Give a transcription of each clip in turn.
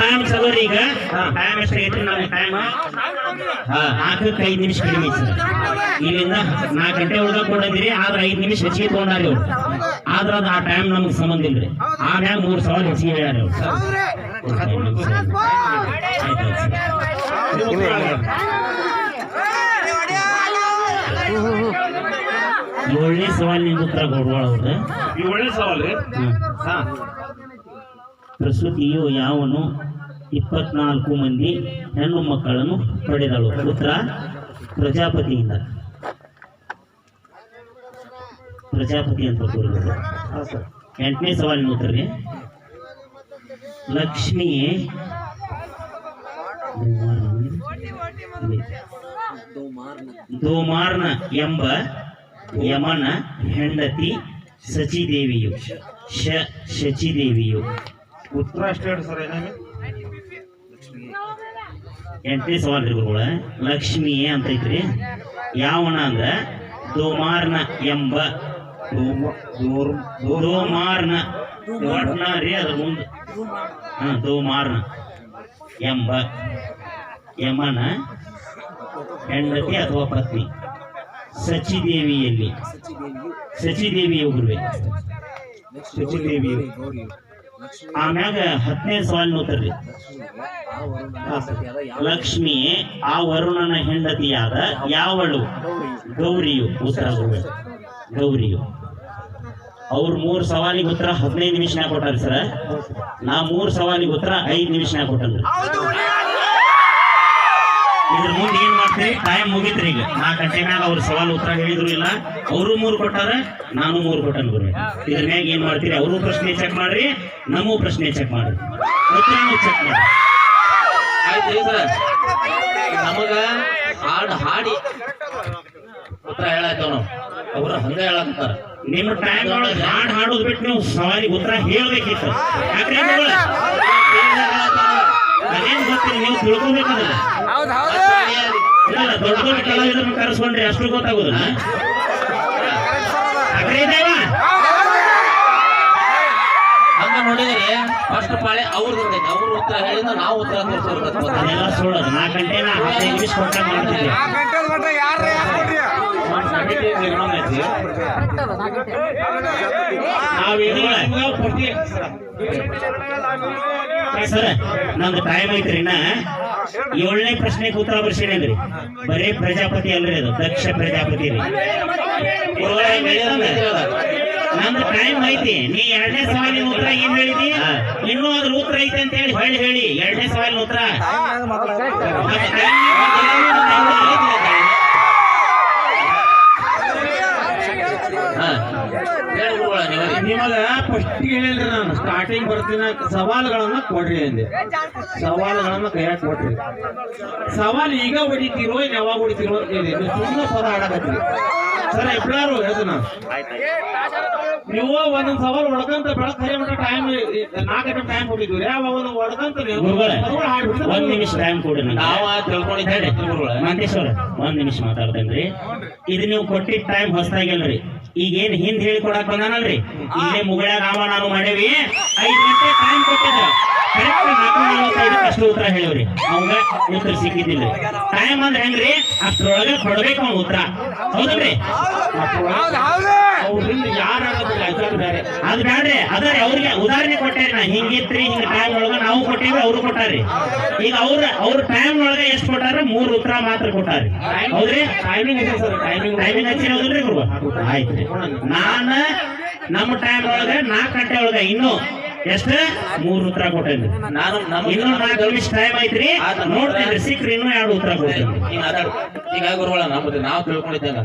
Time ಸವರ್ ಈಗ. Time ಎಷ್ಟಾಗೈತ್ರಿ ನಮ್ಮ time ನಾಲ್ಕಕ್ಕೆ ಐದು ನಿಮಿಷ ಕಡಿಮೆ ಸರ್ ಇಲ್ಲಿಂದ ನಾಲ್ಕು ಗಂಟೆ ಒಳಗ ಕೊಡಂದ್ರಿ ಆದ್ರೆ ಐದು ನಿಮಿಷ ಹೆಚ್ಚಿಗೆ ತಗೊಂಡಾರಿ ಅವ್ರು. ಆದ್ರೆ ಅದು ಆ ಟೈಮ್ ನಮ್ಗೆ ಸಂಬಂಧ ಇಲ್ರಿ. ಆ ಟೈಮ್ ಮೂರು ಸವಾಲ್ ಹೆಚ್ಚಿಗೆ ಹೇಳ್ಯಾರ ಒಳ್ಳೆ ಸವಾಲ್ ಆಯ್ತು ಏಳನೇ ಸವಾಲಿನಿಂದ ಉತ್ತರ ಕೊಡ್ಬೋಳ ಅವ್ರ. ಒಳ್ಳೆ ಸವಾಲ್. ಪ್ರಸೂತಿಯು ಯಾವನು ಇಪ್ಪತ್ನಾಲ್ಕು ಮಂದಿ ಹೆಣ್ಣು ಮಕ್ಕಳನ್ನು ಪಡೆದಳು. ಉತ್ತರ ಪ್ರಜಾಪತಿಯಿಂದ. ಪ್ರಜಾಪತಿ ಅಂತ ಎಂಟನೇ ಸವಾಲಿನ ಉತ್ತರ ಲಕ್ಷ್ಮಿ ದೋಮಾರ್ನ ಎಂಬ ಯಮನ ಹೆಂಡತಿ ಸಚಿದೇವಿಯು ಶಚಿದೇವಿಯು. ಉತ್ತರ ಹೇಳಿ ಸರ್ ಎಂಟನೇ ಸವಾಲ್ ಗುರುಗಳ. ಲಕ್ಷ್ಮಿ ಅಂತ ಐತ್ರಿ. ಯಾವನ ಅಂದ್ರ ದೋಮಾರ್ನ ಎಂಬ ದೋಮಾರ್ನ. ಒಟ್ನ ರೀ ಅದ್ರ ಮುಂದ. ಹ ದೋಮಾರ್ನ ಎಂಬ. ಯಮನ ಹೆಂಡತಿ ಅಥವಾ ಪತ್ನಿ? ಸಚಿದೇವಿಯಲ್ಲಿ. ಸಚಿದೇವಿಯ. ಗುರುವೆ ಶಚಿದೇವಿ ಆಮ್ಯಾಗ ಹತ್ತನೇ ಸವಾಲ್ ಉತ್ತರ ರೀ ಲಕ್ಷ್ಮಿ ಆ ವರುಣನ ಹೆಂಡತಿಯಾದ ಯಾವಳು? ಗೌರಿಯು. ಉತ್ತರ ಗೌರಿಯು. ಅವ್ರ ಮೂರ್ ಸವಾಲಿಗೆ ಉತ್ತರ ಹದಿನೈದು ನಿಮಿಷ ಕೊಟ್ಟಾರ ಸರ್. ನಾ ಮೂರ್ ಸವಾಲಿಗೆ ಉತ್ತರ ಐದ್ ನಿಮಿಷ ಕೊಟ್ಟನ್ರಿ. ಇದ್ರ ಮುಂದೆ ಏನ್ ಮಾಡ್ತೀರಿ? ಟೈಮ್ ಮುಗಿತ್ರಿ ಈಗ. ನಾಲ್ಕು ಗಂಟೆ ಮ್ಯಾಗ ಅವ್ರ ಸವಾಲು ಉತ್ತರ ಹೇಳಿದ್ರು ಇಲ್ಲ. ಅವರು ಮೂರು ಕೊಟ್ಟಾರ ನಾನು ಮೂರು ಕೊಟ್ಟನ್ ಬರ್ರಿ ಇದ್ರ ಮ್ಯಾಗ ಏನ್ ಮಾಡ್ತೀರಿ? ಅವರು ಪ್ರಶ್ನೆ ಚೆಕ್ ಮಾಡ್ರಿ ನಮಗೂ ಪ್ರಶ್ನೆ ಚೆಕ್ ಮಾಡ್ರಿ. ಉತ್ತರ ಚೆಕ್ ಮಾಡ್ರಿ. ಆಯ್ತು ಸರ್. ನಮಗ ಹಾಡು ಹಾಡಿ ಉತ್ತರ ಹೇಳಾಯ್ತವ ನಾವು ಅವ್ರ ಹಂಗ ಹೇಳಕತ್ತಾರ. ನಿಮ್ಮ ಟೈಮ್ ಒಳಗೆ ಹಾಡು ಹಾಡೋದು ಬಿಟ್ಟು ನೀವು ಸವಾರಿ ಉತ್ತರ ಹೇಳ್ಬೇಕಿತ್ತು. ಯಾಕ್ರಿ? ಅದೇನ್ ಗೊತ್ತಿಲ್ಲ ನೀವು ತಿಳ್ಕೊಬೇಕದಲ್ಲ? ಇಲ್ಲ ದೊಡ್ಡ ದೊಡ್ಡ ಕಲಾವಿದರನ್ನ ಕರೆಸ್ಕೊಂಡ್ರಿ ಅಷ್ಟು ಗೊತ್ತಾಗೋದಿಲ್ಲ? ಹಂಗ ನೋಡಿದ್ರೆ ಫಸ್ಟ್ ಪಾಳೆ ಅವ್ರದ್ದು ಇರ್ತೈತಿ ಅವ್ರ ಉತ್ತರ ಹೇಳಿದ್ರೆ ನಾವು ಉತ್ತರ ತೋರಿಸೋದು ಸುಳ್ಳದು. ನಾಲ್ಕು ಗಂಟೆನ ಹದಿನೈದು ನಿಮಿಷ ಕೊಟ್ಟ ಮಾಡ್ತಿದ್ದೆ ಸರ್ ನಮ್ದು ಟೈಮ್ ಐತ್ರಿ ನಾ ಏಳನೇ ಪ್ರಶ್ನೆಗೆ ಉತ್ತರ ಬರ್ಸಿನೇನ್ರಿ ಬರೇ ಪ್ರಜಾಪತಿ ಅಲ್ರಿ ಅದು ದಕ್ಷ ಪ್ರಜಾಪತಿ ರೀ. ನಂದು ಟೈಮ್ ಐತಿ ನೀ ಎರಡನೇ ಸವಾಲಿನ ಉತ್ತರ ಏನ್ ಹೇಳಿದಿ? ಇನ್ನೂ ಅದ್ರ ಉತ್ತರ ಐತಿ ಅಂತ ಹೇಳಿ ಹೇಳಿ ಹೇಳಿ. ಎರಡನೇ ಸವಾಲಿನ ಉತ್ತರ ಮತ್ತೆ time ಹೇಳಿ ಗುರುಗಳ ನೀವು ನಿಮಗ ಫಸ್ಟ್ ಹೇಳಿಲ್ರಿ ನಾನು ಬರ್ತೀನ ಸವಾಲುಗಳನ್ನ ಕೊಡ್ರಿ ಅಂದೆ. ಸವಾಲುಗಳನ್ನ ಕೈಯಾಗ ಕೊಡ್ರಿ ಸವಾಲು ಈಗ ಹೊಡಿತೀರೋ ಇನ್ ಯಾವಾಗ ಹೊಡಿತೀರೋ ಸುಮ್ಮನೆ ಪದ ಆಡಕತ್ರಿ ಸರ್ ಎಬ್ಳಾರು ಹೇಳ್ತೀನಿ ನಾನು. ನೀವು ಒಂದೊಂದ್ ಸವಾಲು ಹೊಡ್ಕಂತ ಬೆಳಕ್ ಹರಿ ಮಟ್ಟ ಟೈಮ್ ನಾಲ್ಕು ಗಂಟೆ ಟೈಮ್ ಕೊಟ್ಟಿದ್ವಿ ಯಾವಾಗ ಒಂದು ಹೊಡ್ಕಂತ. ಒಂದ್ ನಿಮಿಷ ಟೈಮ್ ಕೊಡಿ. ನಾವ ತಿಳ್ಕೊಂಡಿದ್ದೇವೆ. ಗುರುಗಳ ಮಾಂತೇಶ್ವರ ಒಂದ್ ನಿಮಿಷ ಮಾತಾಡ್ತೇನ್ರಿ ಇದು ನೀವು ಕೊಟ್ಟಿದ್ದ ಟೈಮ್ ಹೊಸದಾಗಿಲ್ರಿ ಈಗ ಏನ್ ಹಿಂದ್ ಹೇಳಿ ಕೊಡಕ್ ಬಂದಾನಲ್ರಿ ಇಲ್ಲೇ ಮುಗಳ ರಾಮ ನಾನು ಮಾಡೇವಿ? ಐದ್ ಗಂಟೆ ಟೈಮ್ ಕೊಟ್ಟಿದ್ದ ನಲವತ್ತೈದಕ್ಕೆ ಅಷ್ಟು ಉತ್ತರ ಹೇಳಿವ್ರಿ. ಅವಂಗ ಉತ್ತರ ಸಿಕ್ಕಿದ್ದಿಲ್ಲ. ಟೈಮ್ ಅಂದ್ರೆ ಹೆಂಗ್ರಿ? ಅಷ್ಟ್ರೊಳಗೆ ಕೊಡ್ಬೇಕು ಅವ್ನ ಉತ್ತರ. ಹೌದಲ್ರಿ? ಅವ್ರಿಂದ ಯಾರು ಬೇರೆ. ಅದ್ ಬೇಡ್ರಿ ಅದರಿ ಅವ್ರಿಗೆ ಉದಾಹರಣೆ ಕೊಟ್ಟೆ ನಾ ಹಿಂಗಿತ್ರಿ ಹಿಂಗ ಟೈಮ್ ಒಳಗ ನಾವು ಕೊಟ್ಟೇವಿ ಅವರು ಕೊಟ್ಟಾರಿ. ಈಗ ಅವ್ರ ಅವ್ರ ಟೈಮ್ ಒಳಗ ಎಷ್ಟು ಕೊಟ್ಟಾರ? ಮೂರ್ ಉತ್ತರ ಮಾತ್ರ ಕೊಟ್ಟಾರಿ. ಹೌದ್ರಿ? ಟೈಮಿಂಗ್ ಸರ್ ಟೈಮಿಂಗ್ ಟೈಮಿಂಗ್ ಹಚ್ಚಿರೋದಿಲ್ರಿ ಗುರು? ಆಯ್ತು ನಾನ ನಮ್ಮ ಟೈಮ್ ಒಳಗ ನಾಲ್ಕು ಗಂಟೆ ಒಳಗ ಇನ್ನು ಎಷ್ಟ? ಮೂರು ಉತ್ತರ ಕೊಟ್ಟೇನ್ರಿ ನಾನು ನಮ್ಮ ಇನ್ನು ನಾಲ್ಕು ನಿಮಿಷ ಟೈಮ್ ಐತ್ರಿ. ನೋಡ್ತೀನಿ ಸಿಕ್ರಿ ಇನ್ನೂ ಎರಡು ಉತ್ತರ ಕೊಡ್ತೇನೆ ಈಗ ಗುರುಗಳ ನಮ್ಮದು ನಾವು ತಿಳ್ಕೊಂಡಿದ್ದೇವೆ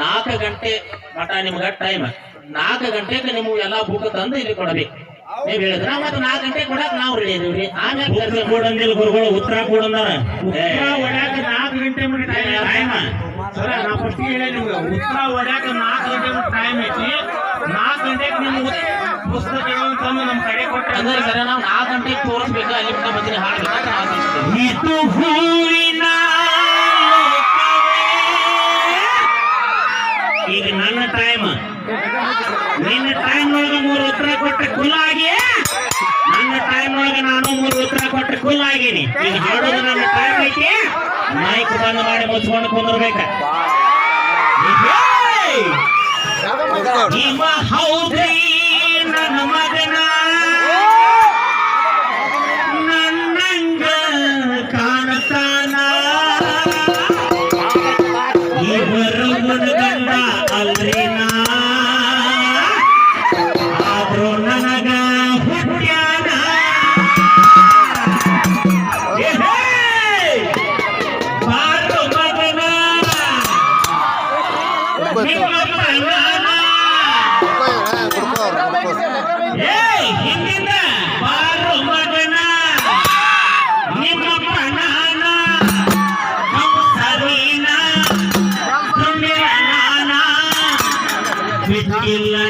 ನಾಲ್ಕು ಗಂಟೆ ಮಟ ನಿಮ್ಗ ಟೈಮ್ ನಾಲ್ಕು ಗಂಟೆಗೆ ನಿಮ್ಗೆ ಎಲ್ಲಾ ಬುಕ್ ತಂದು ಇಲ್ಲಿ ಕೊಡಬೇಕು. ನೀವ್ ಹೇಳಿದ್ರ ಮತ್ತೆ ನಾಲ್ಕು ಗಂಟೆ ಕೊಡಕ್ ನಾವು ರೆಡಿ ಇದೀವ್ರಿ ಆಮೇಲೆ ಕೊಡಂದಿಲ್ಲ ಗುರುಗಳು ಉತ್ತರ ಕೊಡಂದಾರ ನಾಲ್ಕು ಗಂಟೆ ಮಟ್ಟ ಟೈಮ್ ಟೈಮ್ ಸರ ನಾ ಫಸ್ಟ್ ಹೇಳಿ ನಿಮ್ಗೆ. ಉತ್ತರ ಹೊಡ್ಯಾಕ ನಾಲ್ಕು ಗಂಟೆ ಮಟ್ಟ ಟೈಮ್ ಐತಿ. ನಾಲ್ಕು ಗಂಟೆಗೆ ನಿಮ್ಗೆ ಪುಸ್ತಕ ಏನಂತಂದು ನಮ್ಮ ಕಡೆ ಕೊಟ್ಟರೆ ಅಂದ್ರೆ ಸರ ನಾವು ನಾಲ್ಕು ಗಂಟೆಗೆ ತೋರಿಸ್ಬೇಕು ಅಲ್ಲಿ ಬಿಟ್ಟು ಹಾಡಬೇಕು ಈಗ ನನ್ನ ಟೈಮ್ ನಿನ್ನ ಟೈಮ್ ಒಳಗೆ ಮೂರು ಉತ್ತರ ಕೊಟ್ಟ ಕುಲಾಗಿ ನನ್ನ ಟೈಮ್ ಒಳಗೆ ನಾನು ಮೂರು ಉತ್ತರ ಕೊಟ್ಟ ಕುಲಾಗೀನಿ ಈಗ ಹಾಡೋದು ನನ್ನ ಟೈಮ್ ಐತಿ? ಮೈಕ್ ಬಂದ್ ಮಾಡಿ ಮುಚ್ಕೊಂಡು ಕುಂದಿರ್ಬೇಕು. 你妈好恶 Thank you.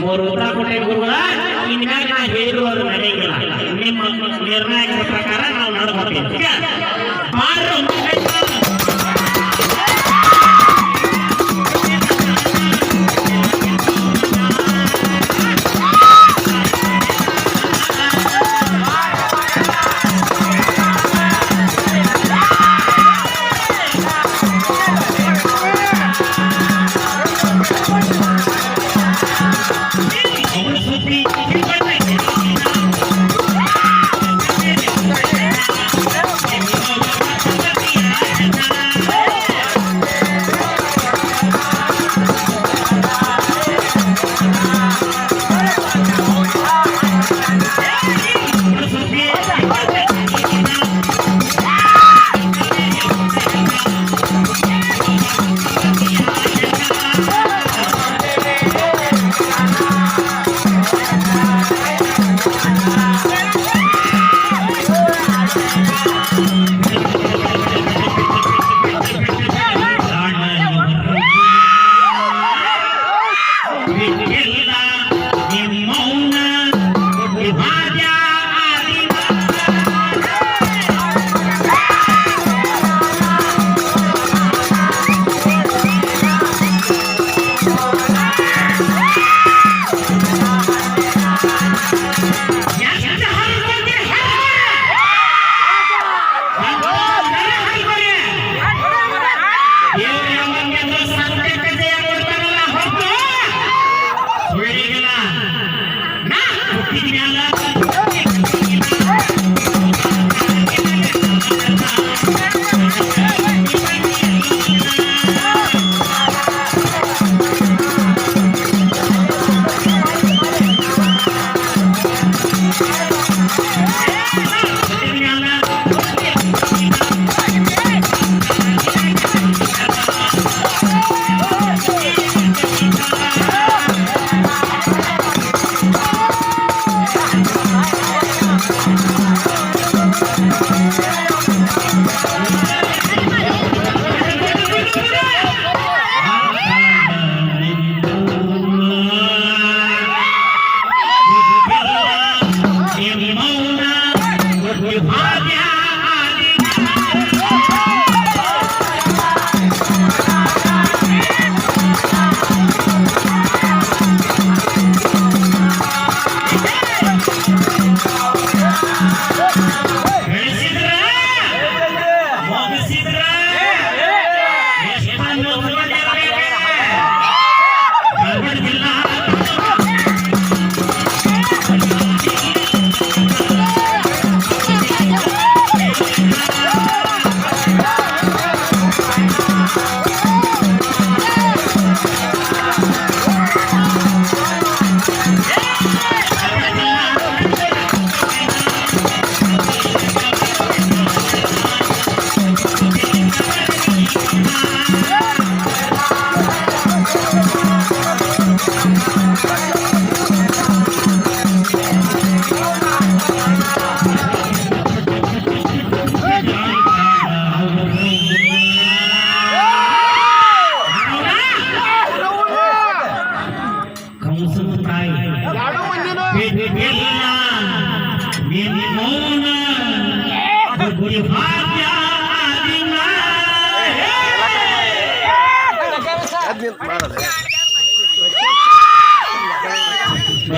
ಮೂರು ನಿಮ್ಮ ನಿರ್ಣಯದ ಪ್ರಕಾರ ನಾವು ನಡ್ಕೋತೀವಿ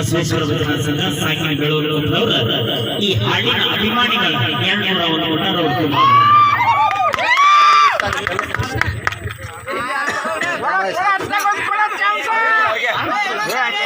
ಬಸವೇಶ್ವರ ವಿಧಾನಸಂಘ ಸಾಕಿನ ಬೆಳೂರು ಈ ಹಾಡಿನ ಅಭಿಮಾನಿಗಳ ಎರಡ್ನೂರ ಒಂದು ಒಟ್ಟಾರೆ Guys,